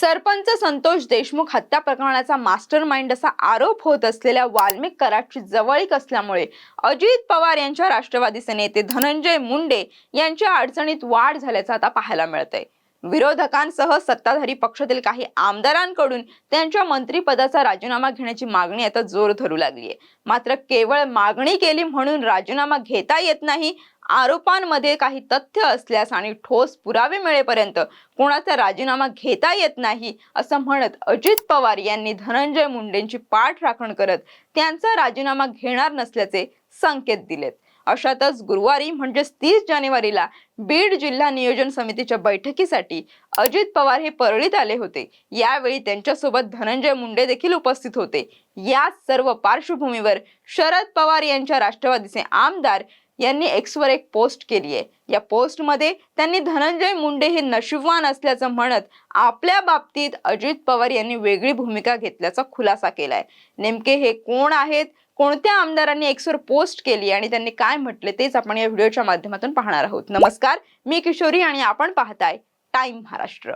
सरपंच संतोष देशमुख हत्या प्रकरणाचा master mind असा आरोप होत असलेल्या वाल्मिक कराडची जवळीक असल्यामुळे अजित पवार यांच्या राष्ट्रवादीचे नेते धनंजय मुंडे यांच्या अडचणीत वाढ झाल्याचं आता पाहायला मिळतंय. विरोधकांसह सत्ताधारी पक्षातील काही आमदारांकडून त्यांच्या मंत्रिपदाचा राजीनामा घेण्याची मागणी आता जोर धरू लागली आहे मात्र केवळ मागणी केली म्हणून राजीनामा घेता येत नाही आरोपांमध्ये काही तथ्य असल्यास आणि ठोस पुरावे मिळेपर्यंत कोणाचा राजीनामा घेता येत नाही असं म्हणत अजित पवार यांनी धनंजय मुंडेंची पाठ राखण करत त्यांचा राजीनामा घेणार नसल्याचे संकेत दिलेत. अशातच गुरुवारी म्हणजेच तीस जानेवारीला बीड जिल्हा नियोजन समितीच्या बैठकीसाठी अजित पवार हे परळीत आले होते. यावेळी त्यांच्यासोबत धनंजय मुंडे देखील उपस्थित होते. या सर्व पार्श्वभूमीवर शरद पवार यांच्या राष्ट्रवादीचे आमदार यांनी एक्सवर एक पोस्ट केली आहे. या पोस्टमध्ये त्यांनी धनंजय मुंडे हे नशिबवान असल्याचं म्हणत आपल्या बाबतीत अजित पवार यांनी वेगळी भूमिका घेतल्याचा खुलासा केलाय. नेमके हे कोण आहेत? कोणत्या आमदारांनी एक्सवर पोस्ट केली आणि त्यांनी काय म्हटले तेच आपण या व्हिडिओच्या माध्यमातून पाहणार आहोत. नमस्कार मी किशोरी आणि आपण पाहताय टाइम महाराष्ट्र.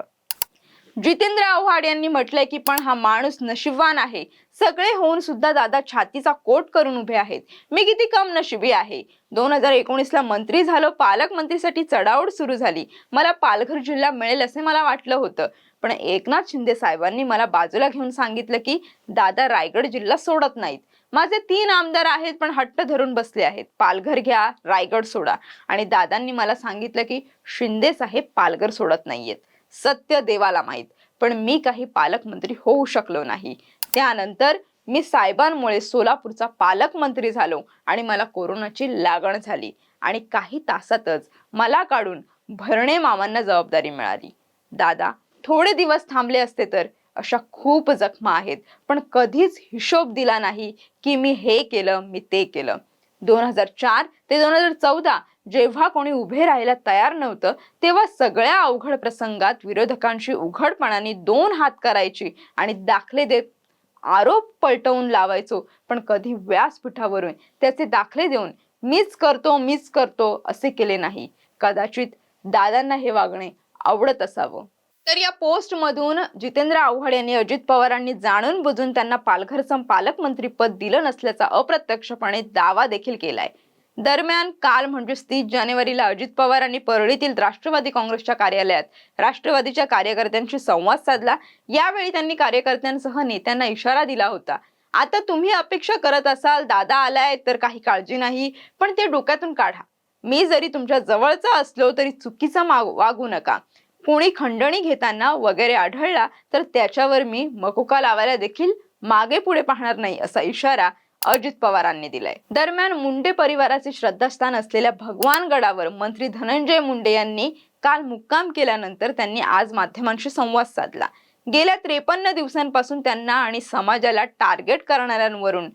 जितेंद्र आव्हाड यांनी म्हटलंय की पण हा माणूस नशिबवान आहे. सगळे होऊन सुद्धा दादा छातीचा कोट करून उभे आहेत. मी किती कम नशिबी आहे. दोन हजार एकोणीस ला मंत्री झालो पालकमंत्रीसाठी चढाओढ सुरू झाली. मला पालघर जिल्हा मिळेल असे मला वाटलं होतं. पण एकनाथ शिंदे साहेबांनी मला बाजूला घेऊन सांगितलं की दादा रायगड जिल्हा सोडत नाहीत. माझे तीन आमदार आहेत पण हट्ट धरून बसले आहेत. पालघर घ्या रायगड सोडा. आणि दादांनी मला सांगितलं की शिंदे साहेब पालघर सोडत नाहीयेत. सत्य देवाला माहीत. पण मी काही पालकमंत्री होऊ शकलो नाही. त्यानंतर मी साहेबांमुळे सोलापूरचा पालकमंत्री झालो आणि मला कोरोनाची लागण झाली. आणि काही तासातच मला काढून भरणे मामांना जबाबदारी मिळाली. दादा थोडे दिवस थांबले असते तर. अशा खूप जखमा आहेत. पण कधीच हिशोब दिला नाही की मी हे केलं मी ते केलं. दोन हजार चार ते दोन हजार चौदा जेव्हा कोणी उभे राहायला तयार नव्हतं तेव्हा सगळ्या अवघड प्रसंगात विरोधकांशी उघडपणाने दोन हात करायची आणि दाखले देत आरोप पलटवून लावायचो. पण कधी व्यासपीठावरून त्याचे दाखले देऊन मीच करतो मीच करतो असे केले नाही. कदाचित दादांना हे वागणे आवडत असावं. तर या पोस्ट मधून जितेंद्र आव्हाड यांनी अजित पवारांनी जाणून बुजून त्यांना पालघरचं पालकमंत्री पद दिलं नसल्याचा अप्रत्यक्षपणे दावा देखील केलाय. दरम्यान काल म्हणजेच तीस जानेवारीला अजित पवारांनी परळीतील राष्ट्रवादी काँग्रेसच्या कार्यालयात राष्ट्रवादीच्या कार्यकर्त्यांशी संवाद साधला. यावेळी त्यांनी कार्यकर्त्यांसह नेत्यांना इशारा दिला होता. आता तुम्ही अपेक्षा करत असाल दादा आलाय तर काही काळजी नाही पण ते डोक्यातून काढा. मी जरी तुमच्या जवळचा असलो तरी चुकीचा वागू नका. कोणी खंडणी घेताना वगैरे आढळला तर त्याच्यावर मी मकुका लावायला देखील मागे पुढे पाहणार नाही असा इशारा अजित पवारांनी दिलाय. दरम्यान मुंडे परिवाराचे श्रद्धास्थान असलेल्या भगवान गडावर मंत्री धनंजय मुंडे यांनी काल मुक्काम केल्यानंतर त्यांनी आज माध्यमांशी संवाद साधला. गेल्या त्रेपन्न दिवसांपासून त्यांना आणि समाजाला टार्गेट करणाऱ्यांवरून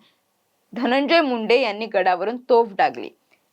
धनंजय मुंडे यांनी गडावरून तोफ डागली.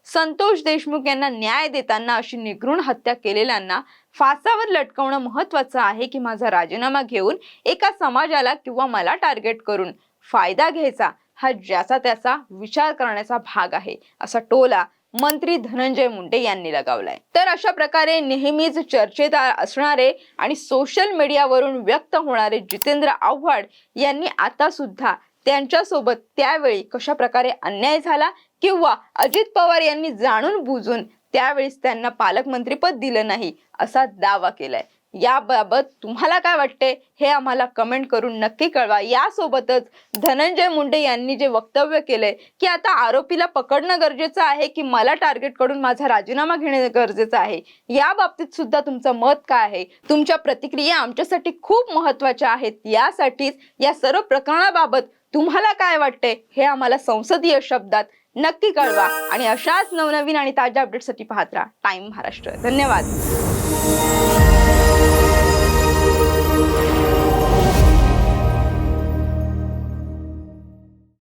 संतोष देशमुख यांना न्याय देताना अशी निगृण हत्या केलेल्यांना फासावर लटकवणं महत्वाचं आहे की माझा राजीनामा घेऊन एका समाजाला किंवा मला टार्गेट करून फायदा घ्यायचा हा ज्याचा त्याचा विचार करण्याचा भाग आहे असा टोला मंत्री धनंजय मुंडे यांनी लगावलाय. तर अशा प्रकारे नेहमीच चर्चेत असणारे आणि सोशल मीडियावरून व्यक्त होणारे जितेंद्र आव्हाड यांनी आता सुद्धा त्यांच्यासोबत त्यावेळी कशा प्रकारे अन्याय झाला किंवा अजित पवार यांनी जाणून बुजून त्यावेळेस त्यांना पालकमंत्रीपद दिलं नाही असा दावा केलाय. याबाबत तुम्हाला काय वाटते हे आम्हाला कमेंट करून नक्की कळवा. यासोबतच धनंजय मुंडे यांनी जे वक्तव्य केलंय की आता आरोपीला पकडणं गरजेचं आहे की मला टार्गेटकडून माझा राजीनामा घेणे गरजेचं आहे? या बाबतीत सुद्धा तुमचं मत काय आहे? तुमच्या प्रतिक्रिया आमच्यासाठी खूप महत्त्वाच्या आहेत. यासाठीच या सर्व प्रकरणाबाबत तुम्हाला काय वाटते हे आम्हाला संसदीय शब्दात नक्की कळवा. आणि अशाच नवनवीन आणि ताज्या अपडेटसाठी पाहत राहा. टाइम महाराष्ट्र. धन्यवाद. you